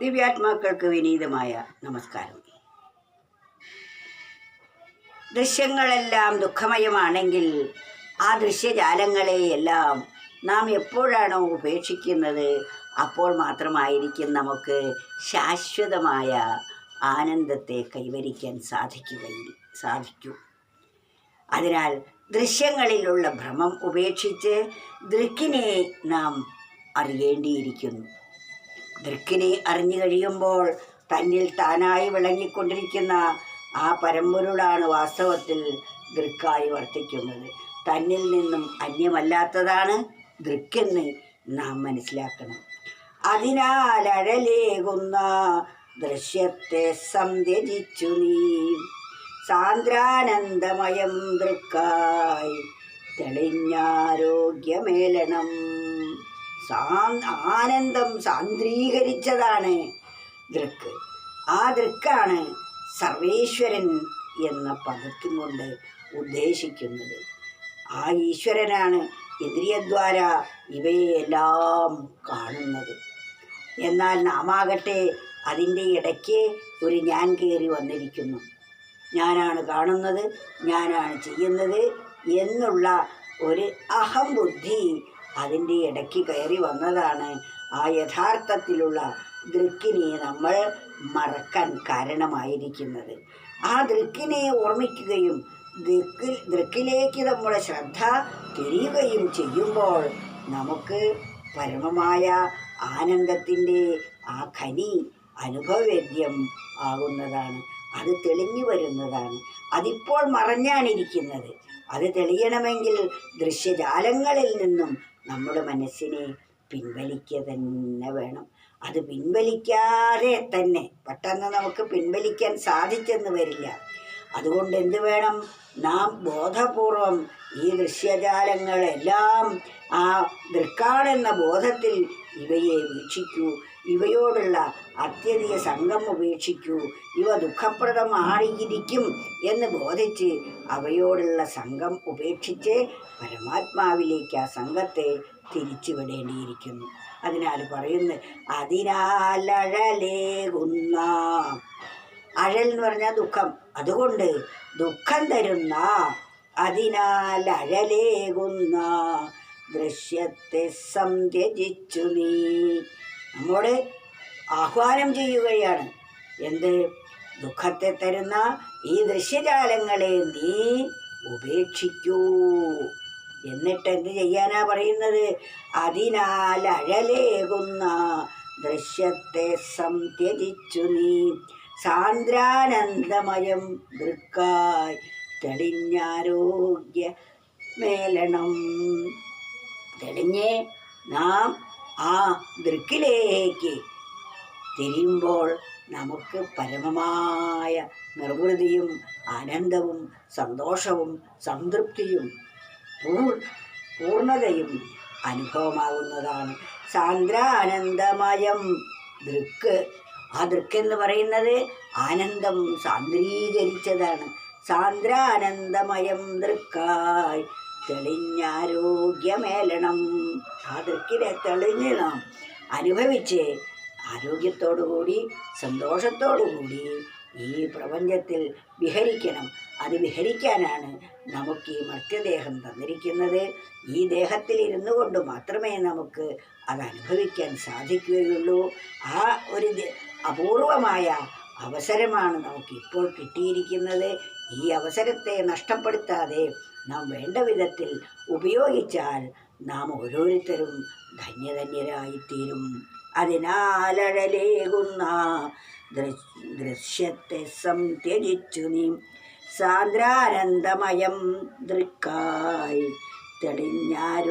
ദിവ്യാത്മാക്കൾക്ക് വിനീതമായ നമസ്കാരം. ദൃശ്യങ്ങളെല്ലാം ദുഃഖമയമാണെങ്കിൽ ആ ദൃശ്യജാലങ്ങളെയെല്ലാം നാം എപ്പോഴാണോ ഉപേക്ഷിക്കുന്നത് അപ്പോൾ മാത്രമായിരിക്കും നമുക്ക് ശാശ്വതമായ ആനന്ദത്തെ കൈവരിക്കാൻ സാധിക്കുകയും സാധിക്കൂ. അതിനാൽ ദൃശ്യങ്ങളിലുള്ള ഭ്രമം ഉപേക്ഷിച്ച് ദൃക്കിനെ നാം അറിയേണ്ടിയിരിക്കുന്നു. ദൃക്കിനെ അറിഞ്ഞു കഴിയുമ്പോൾ തന്നിൽ താനായി വിളങ്ങിക്കൊണ്ടിരിക്കുന്ന ആ പരമ്പൊരുളാണ് വാസ്തവത്തിൽ ദൃക്കായി വർത്തിക്കുന്നത്. തന്നിൽ നിന്നും അന്യമല്ലാത്തതാണ് ദൃക്കെന്ന് നാം മനസ്സിലാക്കണം. അതിനാൽ അഴലേകുന്ന ദൃശ്യത്തെ സംത്യജിച്ചു നീ. സാന്ദ്രാനന്ദമയം ദൃക്കായി തെളിഞ്ഞാരോഗ്യമേലണം ആനന്ദം സാന്ദ്രീകരിച്ചതാണ് ദൃക്ക്. ആ ദൃക്കാണ് സർവേശ്വരൻ എന്ന പദത്തും കൊണ്ട് ഉദ്ദേശിക്കുന്നത്. ആ ഈശ്വരനാണ് ഇന്ദ്രിയദ്വാര ഇവയെല്ലാം കാണുന്നത്. എന്നാൽ നാമാകട്ടെ അതിന്റെ ഇടയ്ക്ക് ഒരു ഞാൻ കയറി വന്നിരിക്കുന്നു. ഞാനാണ് കാണുന്നത് ഞാനാണ് ചെയ്യുന്നത് എന്നുള്ള ഒരു അഹംബുദ്ധി അതിന്റെ ഇടയ്ക്ക് കയറി വന്നതാണ് ആ യഥാർത്ഥത്തിലുള്ള ദൃക്കിനെ നമ്മൾ മറക്കാൻ കാരണമായിരിക്കുന്നത്. ആ ദൃക്കിനെ ഓർമ്മിക്കുകയും ദൃക്കിൽ ദൃക്കിലേക്ക് നമ്മുടെ ശ്രദ്ധ തിരിയുകയും ചെയ്യുമ്പോൾ നമുക്ക് പരമമായ ആനന്ദത്തിന്റെ ആ ഖനി അനുഭവവേദ്യം ആകുന്നതാണ്. അത് തെളിഞ്ഞു വരുന്നതാണ്. അതിപ്പോൾ മറഞ്ഞാണിരിക്കുന്നത്. അത് തെളിയണമെങ്കിൽ ദൃശ്യജാലങ്ങളിൽ നിന്നും നമ്മുടെ മനസ്സിനെ പിൻവലിക്കുക തന്നെ വേണം. അത് പിൻവലിക്കാതെ തന്നെ പെട്ടെന്ന് നമുക്ക് പിൻവലിക്കാൻ സാധിച്ചെന്ന് വരില്ല. അതുകൊണ്ട് എന്ത് വേണം? നാം ബോധപൂർവം ഈ ദൃശ്യജാലങ്ങളെല്ലാം ആ ദൃക്കാണെന്ന ബോധത്തിൽ ഇവയെ വീക്ഷിക്കൂ. ഇവയോടുള്ള അത്യധിക സംഘം ഉപേക്ഷിക്കൂ. ഇവ ദുഃഖപ്രദമായിരിക്കും എന്ന് ബോധിച്ച് അവയോടുള്ള സംഘം ഉപേക്ഷിച്ച് പരമാത്മാവിലേക്ക് ആ സംഘത്തെ തിരിച്ചുവിടേണ്ടിയിരിക്കുന്നു. അതിനാൽ പറയുന്നത് അതിനാലഴലേകുന്ന അഴൽ എന്ന് പറഞ്ഞാൽ ദുഃഖം. അതുകൊണ്ട് ദുഃഖം തരുന്ന അതിനാൽ അഴലേകുന്ന ദൃശ്യത്തെ സംത്യജിച്ചു നീ നമ്മോട് ആഹ്വാനം ചെയ്യുകയാണ്. എന്ത്? ദുഃഖത്തെ തരുന്ന ഈ ദൃശ്യജാലങ്ങളെ നീ ഉപേക്ഷിക്കൂ. എന്നിട്ട് എന്ത് ചെയ്യാനാ പറയുന്നത്? അതിനാൽ അഴലേകുന്ന ദൃശ്യത്തെ സംത്യജിച്ചു നീ. സാന്ദ്രാനന്ദമയം ദൃക്കായി തെളിഞ്ഞാരോഗ്യ മേലണം തെളിഞ്ഞേ നാം ആ ദൃക്കിലേക്ക് തിരിയുമ്പോൾ നമുക്ക് പരമമായ നിർവൃതിയും ആനന്ദവും സന്തോഷവും സംതൃപ്തിയും പൂർ പൂർണതയും അനുഭവമാകുന്നതാണ്. സാന്ദ്രാനന്ദമയം ദൃക്ക്. ആ ദൃക്ക് എന്ന് പറയുന്നത് ആനന്ദം സാന്ദ്രീകരിച്ചതാണ്. സാന്ദ്രാനന്ദമയം ദൃക്കായി തെളിഞ്ഞാരോഗ്യമേലണം. ആ തെളിഞ്ഞണം. അനുഭവിച്ച് ആരോഗ്യത്തോടുകൂടി സന്തോഷത്തോടുകൂടി ഈ പ്രപഞ്ചത്തിൽ വിഹരിക്കണം. അത് വിഹരിക്കാനാണ് നമുക്ക് ഈ മർത്യദേഹം തന്നിരിക്കുന്നത്. ഈ ദേഹത്തിൽ ഇരുന്നു കൊണ്ട് മാത്രമേ നമുക്ക് അത് അനുഭവിക്കാൻ സാധിക്കുകയുള്ളൂ. ആ ഒരു അപൂർവമായ അവസരമാണ് നമുക്ക് ഇപ്പോൾ കിട്ടിയിരിക്കുന്നത്. ഈ അവസരത്തെ നഷ്ടപ്പെടുത്താതെ നാം വേണ്ട വിധത്തിൽ ഉപയോഗിച്ചാൽ നാം ഓരോരുത്തരും ധന്യധന്യരായിത്തീരും. അതിനാലഴലേകുന്ന ദൃശ്യത്തെ സംത്യജിച്ചു നീ. സാന്ദ്രാനന്ദമയം ദൃക്കായി തെളിഞ്ഞാരോഗ്യമേലണം.